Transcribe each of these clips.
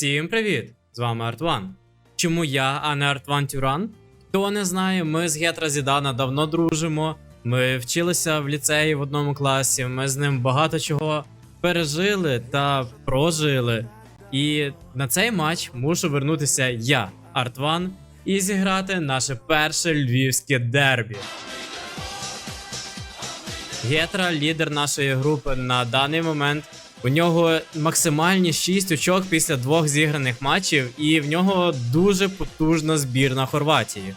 Всім привіт! З вами Артван. Чому я, а не Артван Тюран? Хто не знає, ми з Гетра Зідана давно дружимо. Ми вчилися в ліцеї в одному класі. Ми з ним багато чого пережили та прожили. І на цей матч мушу вернутися я, Артван, і зіграти наше перше львівське дербі. Гетра лідер нашої групи на даний момент. У нього максимальні 6 очок після двох зіграних матчів, і в нього дуже потужна збірна Хорватії.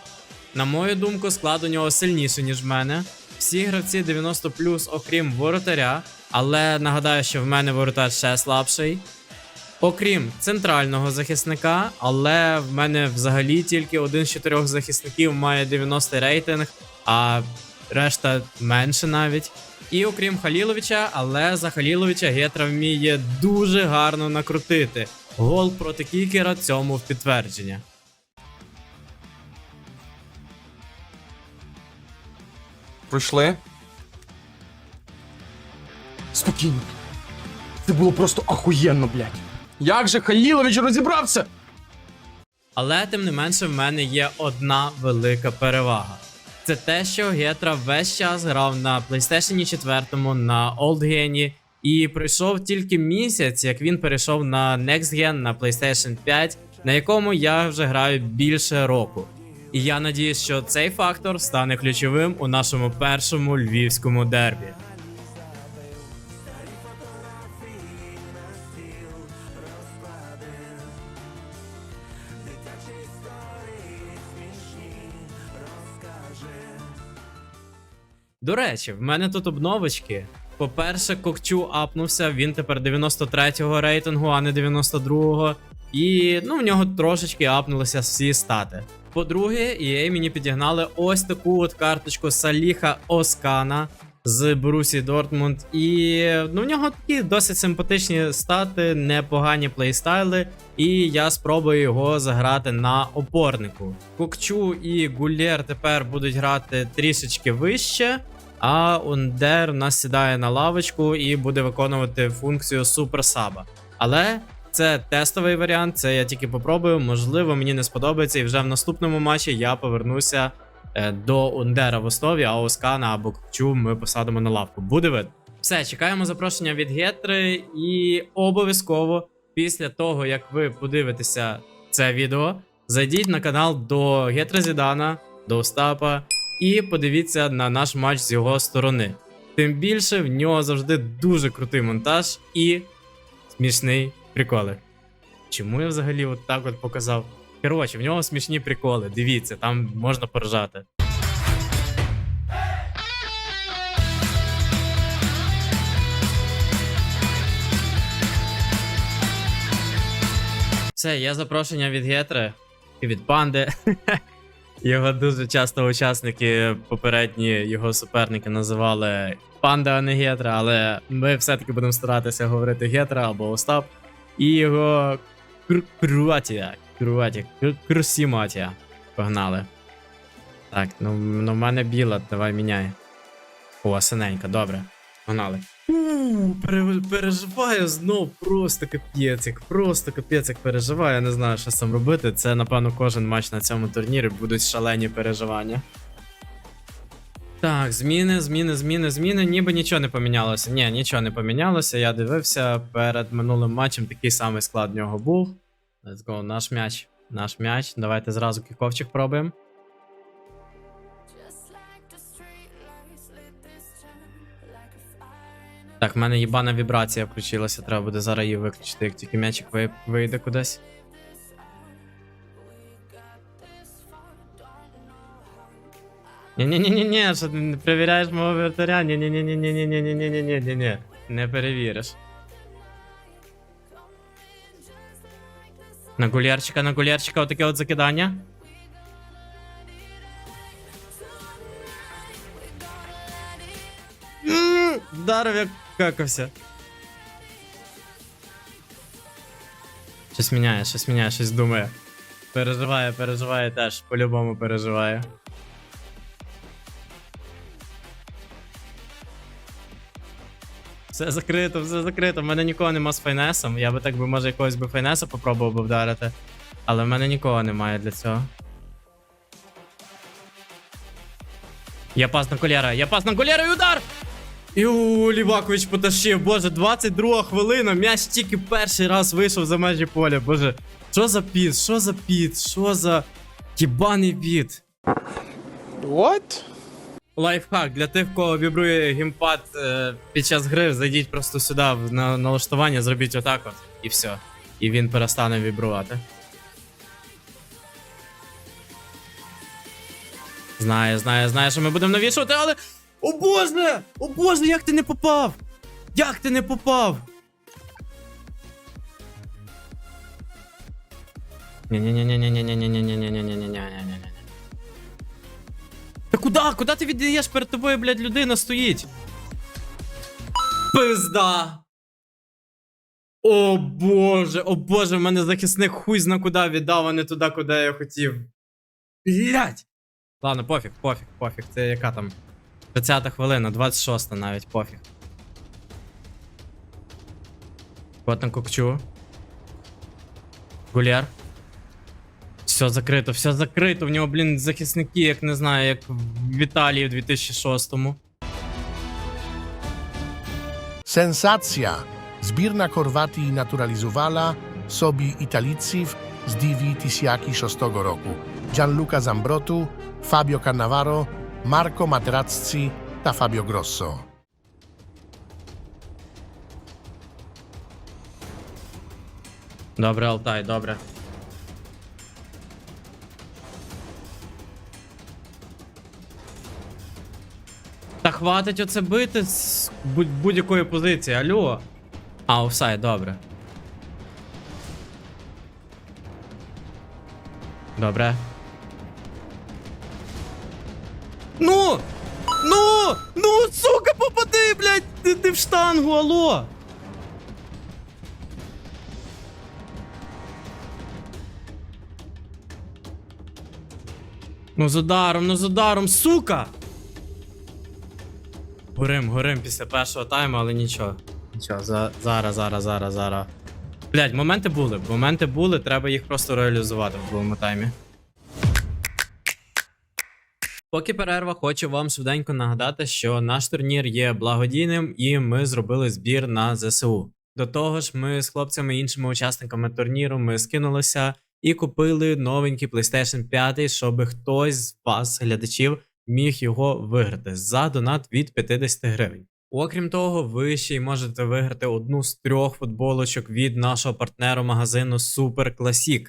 На мою думку, склад у нього сильніший, ніж в мене. Всі гравці 90 окрім воротаря, але нагадаю, що в мене воротар ще слабший. Окрім центрального захисника, але в мене взагалі тільки один з чотирьох захисників має 90 рейтинг, а решта менше навіть. І окрім Халіловича, але за Халіловича Гетра вміє дуже гарно накрутити. Гол проти кікера цьому в підтвердження. Пройшли. Спокійно. Це було просто ахуєнно, блядь. Як же Халілович розібрався? Але тим не менше в мене є одна велика перевага. Це те, що Гетра весь час грав на PlayStation 4, на Old Gen, і пройшов тільки місяць, як він перейшов на Next Gen на PlayStation 5, на якому я вже граю більше року. І я надіюсь, що цей фактор стане ключовим у нашому першому львівському дербі. До речі, в мене тут обновочки. По-перше, Кокчу апнувся, він тепер 93-го рейтингу, а не 92-го. І ну, в нього трошечки апнулися всі стати. По-друге, EA мені підігнали ось таку от карточку Саліха Оскана з Борусі Дортмунд. І ну, в нього такі досить симпатичні стати, непогані плейстайли. І я спробую його заграти на опорнику. Кокчу і Гулєр тепер будуть грати трішечки вище. А Ундер у нас сідає на лавочку і буде виконувати функцію суперсаба. Але це тестовий варіант, це я тільки попробую. Можливо, мені не сподобається, і вже в наступному матчі я повернуся е, до Ундера в основі, а Оскана або Кчу ми посадимо на лавку. Буде видно. Все, чекаємо запрошення від Гетри, і обов'язково після того, як ви подивитеся це відео, зайдіть на канал до Гетри Зідана, до Остапа і подивіться на наш матч з його сторони. Тим більше в нього завжди дуже крутий монтаж і смішний приколи. Чому я взагалі от так от показав? Коротше, в нього смішні приколи. Дивіться, там можна поржати. Все, є запрошення від Гетри і від панди. Його дуже часто учасники попередні його суперники називали панда, а не Гетра, але ми все-таки будемо старатися говорити Гетра або Остап. І його Кр- Круатія. Круатія. Крусіматія. Погнали. Так, ну, ну в мене біла, давай міняй. О, синенька, добре. Погнали. Переживаю знов просто капець, як просто капець, як переживаю. Я не знаю, що з цим робити. Це, напевно, кожен матч на цьому турнірі будуть шалені переживання. Так, зміни, зміни, зміни, зміни. Ніби нічого не помінялося. Ні, нічого не помінялося. Я дивився перед минулим матчем такий самий склад в нього був. Let's go, наш м'яч. Наш м'яч. Давайте зразу кіковчик пробуємо. Так, в мене їбана вібрація включилася, треба буде зараз її виключити, як тільки м'ячик ви- вийде кудись. Ні-ні-ні-ні, що ти не перевіряєш мого вратаря? Ні-ні-ні-ні-ні-ні-ні-ні-ні-ні-ні. Не перевіриш. На гулярчика, на гулярчика отаке от закидання. Вдарив какався. Щось міняє, щось міняє, щось думає. Переживає, переживає теж, по-любому переживає. Все закрито, все закрито. В мене нікого нема з файнесом. Я би так би, може, якогось би файнеса попробував би вдарити. Але в мене нікого немає для цього. Я пас на кольера, я пас на кольера і удар! І у Лівакович потащив, боже, 22 хвилина, м'яч тільки перший раз вийшов за межі поля. Боже, що за піт, що за піт, що за кібаний піт? What? Лайфхак для тих, кого вібрує геймпад е, під час гри, зайдіть просто сюди в на налаштування, зробіть отак от, і все. І він перестане вібрувати. Знає, знає, знає, що ми будемо навішувати, але. О боже! О боже, як ти не попав! Як ти не попав? Та куди? Куди ти віддаєш перед тобою, блядь, людина стоїть? Пизда. О боже, о боже, в мене захисник хуй зна куди віддав, а не туди, куди я хотів. Блять! Ладно, пофіг, пофіг, пофіг. Це яка там? 30 хвилина, 26 навіть, пофіг. От на кокчу. Гуляр. Все закрито, все закрито. В нього, блін, захисники, як не знаю, як в Італії в 2006-му. Sensacja! Zbirna Chorwatii naturalizowała sobie Italiców z Divi Tisiaki szóstego roku. Gianluca Zambrotu, Fabio Cannavaro, Marco Materazzi ta Fabio Grosso. Добре, Алтай, добре. Та хватить оце бити з будь- будь-якої позиції, алло. А, офсайд, добре. Добре. Ну! Ну! Ну, сука, попади, блядь! Ти, ти в штангу, алло! Ну з ударом, ну з ударом, сука! Горим, горим після першого тайму, але нічого. Нічого, за, зараз, зараз, зараз, зараз. Блять, моменти були. Моменти були, треба їх просто реалізувати в другому таймі. Поки перерва, хочу вам швиденько нагадати, що наш турнір є благодійним і ми зробили збір на ЗСУ. До того ж, ми з хлопцями іншими учасниками турніру ми скинулися і купили новенький PlayStation 5, щоб хтось з вас, глядачів, міг його виграти за донат від 50 гривень. Окрім того, ви ще й можете виграти одну з трьох футболочок від нашого партнеру магазину Super Classic.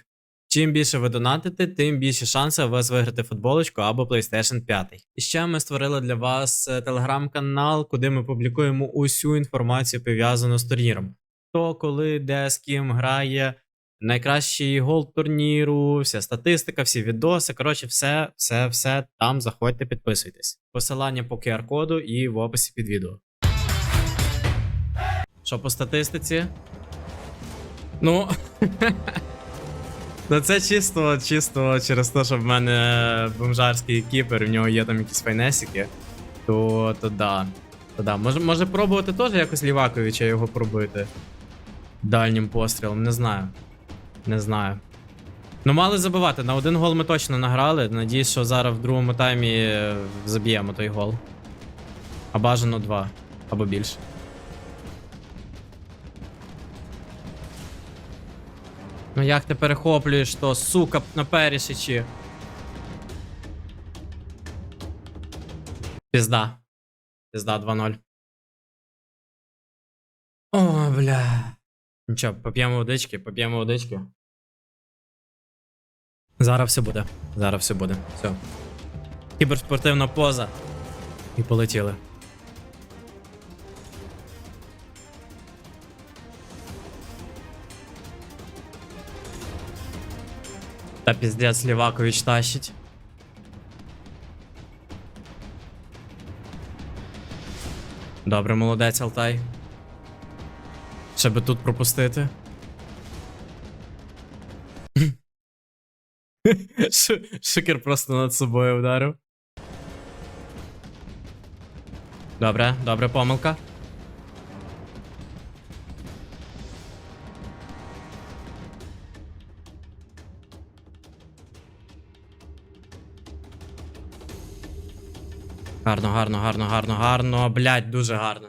Чим більше ви донатите, тим більше шансів у вас виграти футболочку або PlayStation 5. І ще ми створили для вас е, телеграм-канал, куди ми публікуємо усю інформацію пов'язану з турніром. Хто, коли, де, з ким грає, найкращий гол турніру, вся статистика, всі відоси. Коротше, все, все, все там заходьте, підписуйтесь. Посилання по QR-коду і в описі під відео. Що по статистиці? Ну. Ну це чисто, чисто через те, що в мене бомжарський кіпер, в нього є там якісь файнесики. То, то да. То да. Може, може пробувати теж якось Ліваковича його пробити. Дальнім пострілом, не знаю. Не знаю. Ну, мали забивати. На один гол ми точно награли. Надіюсь, що зараз в другому таймі заб'ємо той гол. А бажано два. Або більше. Ну як ти перехоплюєш то, сука, на перішичі? Пізда. Пізда 2-0. О, бля. Нічого, поп'ємо водички, поп'ємо водички. Зараз все буде. Зараз все буде. Все. Кіберспортивна поза. І полетіли. Та піздець Лівакович тащить. Добре, молодець, Алтай. Ще би тут пропустити. Ш- Шикер просто над собою вдарив. Добре, добре, помилка. Гарно, гарно, гарно, гарно, гарно. Блять, дуже гарно.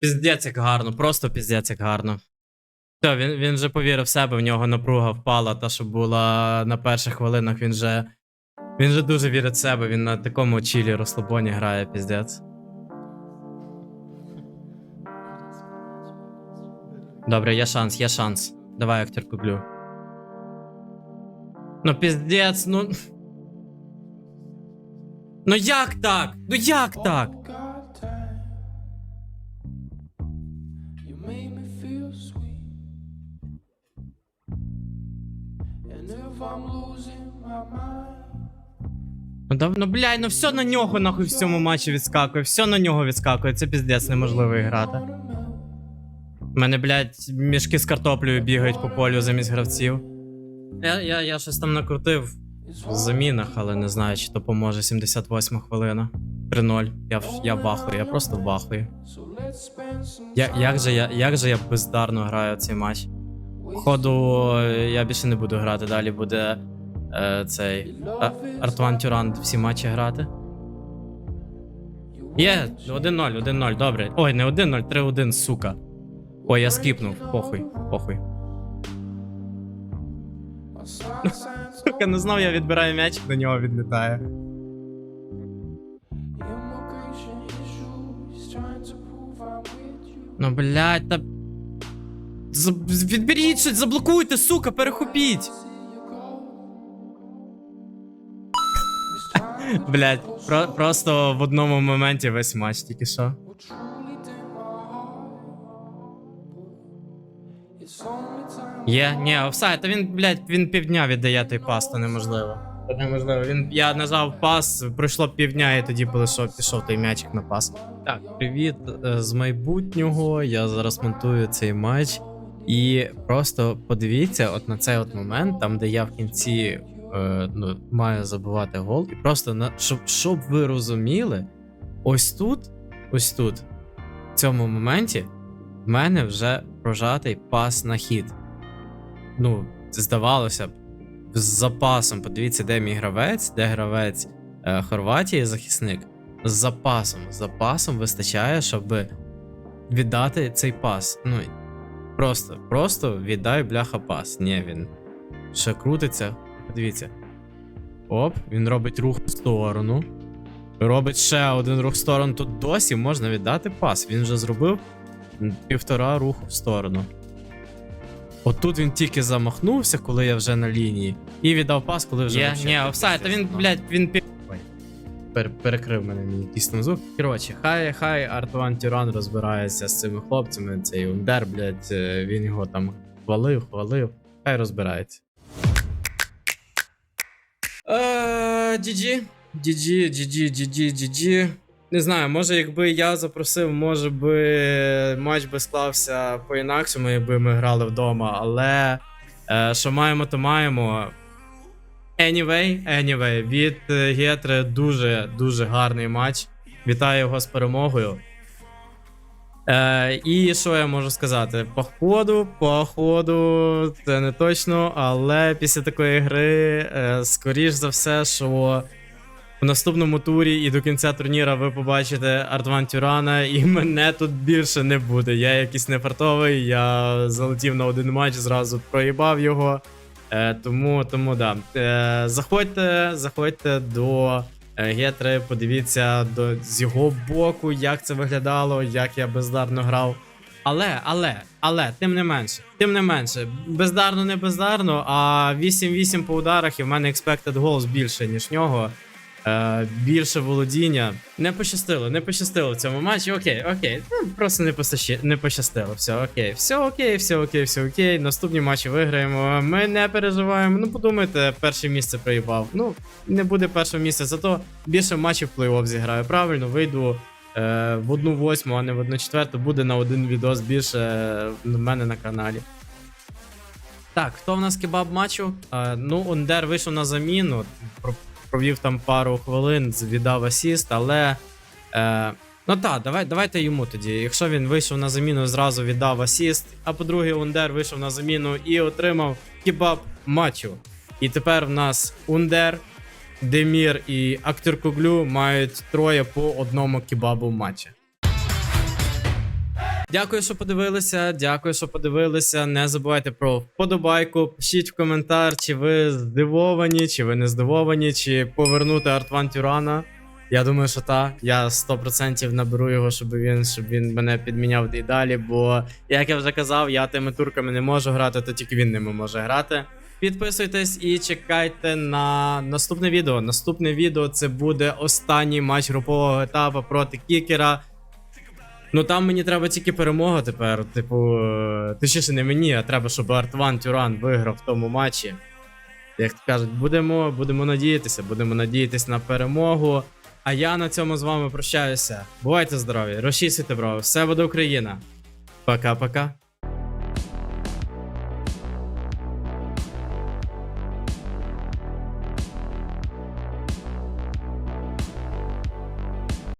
Піздець як гарно, просто піздець як гарно. Все, він, він вже повірив в себе, в нього напруга впала, та, що була на перших хвилинах, він же. Він же дуже вірить в себе, він на такому чілі розслабоні грає, піздець. Добре, є шанс, є шанс. Давай, актер куплю. Ну, піздець, ну. Ну як так? Ну як так? Ну, дав- ну блядь, ну все на нього нахуй в цьому матчі відскакує, все на нього відскакує, це піздець неможливо грати. У мене, блядь, мішки з картоплею бігають по полю замість гравців. Я, я, я щось там накрутив в замінах, але не знаю, чи то поможе 78 хвилина. 3-0. Я, я вахую, я просто вахую. Я, як, же я, як же я бездарно граю цей матч? Походу, е, я більше не буду грати, далі буде е, цей а, Артван Тюран всі матчі грати. Є, 1-0, 1-0, добре. Ой, не 1-0, 3-1, сука. Ой, я скіпнув. Похуй, похуй. Signs не знав, я відбираю м'яч, до нього відлітає. Ну, блядь, та. З- Відберіть щось, заблокуйте, сука, перехопіть. Блядь, про, просто в одному моменті весь матч тільки що. Є, ні, офсайд, та він, блядь, він півдня віддає той пас, то неможливо. Це неможливо. Він, я нажав пас, пройшло півдня, і тоді пішов, пішов той м'ячик на пас. Так, привіт е, з майбутнього. Я зараз монтую цей матч. І просто подивіться, от на цей от момент, там, де я в кінці е, ну, маю забивати гол. І просто на щоб, щоб ви розуміли, ось тут, ось тут, в цьому моменті, в мене вже прожатий пас на хід ну, здавалося б, з запасом. Подивіться, де мій гравець, де гравець е, Хорватії захисник. З запасом. З запасом вистачає, щоб віддати цей пас. Ну, просто, просто віддай бляха пас. Ні, він ще крутиться. Подивіться. Оп, він робить рух в сторону. Робить ще один рух в сторону. Тут досі можна віддати пас. Він вже зробив півтора руху в сторону. Отут він тільки замахнувся, коли я вже на лінії, і віддав пас, коли вже. Є, ні, офсайд, а він, блядь, він пі... Пер, перекрив мене мій дійсно звук. Коротше, хай хай Артуан Тюран розбирається з цими хлопцями. Цей Ундер, блядь, е, він його там хвалив, хвалив. Хай розбирається. GG. GG, GG, GG, GG. Не знаю, може, якби я запросив, може би матч би склався по-інакшому, якби ми грали вдома, але е, що маємо, то маємо. Anyway, anyway, від е, Гетри дуже дуже гарний матч. Вітаю його з перемогою. Е, і що я можу сказати? По ходу, по ходу, це не точно, але після такої гри, е, скоріш за все, що в наступному турі і до кінця турніра ви побачите Артван Тюрана, і мене тут більше не буде. Я якийсь нефартовий, я залетів на один матч, зразу проїбав його. Е, тому, тому да. Е, заходьте, заходьте до е, Гетри, подивіться до, з його боку, як це виглядало, як я бездарно грав. Але, але, але, тим не менше, тим не менше, бездарно не бездарно, а 8-8 по ударах, і в мене expected goals більше, ніж нього. Е, більше володіння. Не пощастило, не пощастило в цьому матчі. Окей, окей. Ну, просто не, постащи, не пощастило. Все окей, все окей, все окей, все окей. Наступні матчі виграємо. Ми не переживаємо. Ну, подумайте, перше місце проїбав. Ну, не буде першого місця, зато більше матчів плей-офф зіграю. Правильно, вийду е, в одну восьму, а не в одну четверту. Буде на один відос більше е, в мене на каналі. Так, хто в нас кебаб матчу? Ну, Ондер вийшов на заміну. Про- провів там пару хвилин, віддав асіст, але. Е, ну так, давай, давайте йому тоді. Якщо він вийшов на заміну, зразу віддав асіст, а по-друге, Ундер вийшов на заміну і отримав кібаб матчу. І тепер в нас Ундер Демір і Актер Куглю мають троє по одному кібабу матчі. Дякую, що подивилися. Дякую, що подивилися. Не забувайте про вподобайку. Пишіть в коментар, чи ви здивовані, чи ви не здивовані, чи повернути Артван Тюрана. Я думаю, що так. Я 100% наберу його, щоб він, щоб він мене підміняв і далі. Бо, як я вже казав, я тими турками не можу грати, то тільки він ними може грати. Підписуйтесь і чекайте на наступне відео. Наступне відео це буде останній матч групового етапу проти Кікера. Ну там мені треба тільки перемога тепер. Типу, ти точніше не мені, а треба, щоб Артван Тюран виграв в тому матчі. Як то кажуть, будемо, будемо надіятися, будемо надіятися на перемогу. А я на цьому з вами прощаюся. Бувайте здорові, розчісуйте браво, все буде Україна. Пока-пока.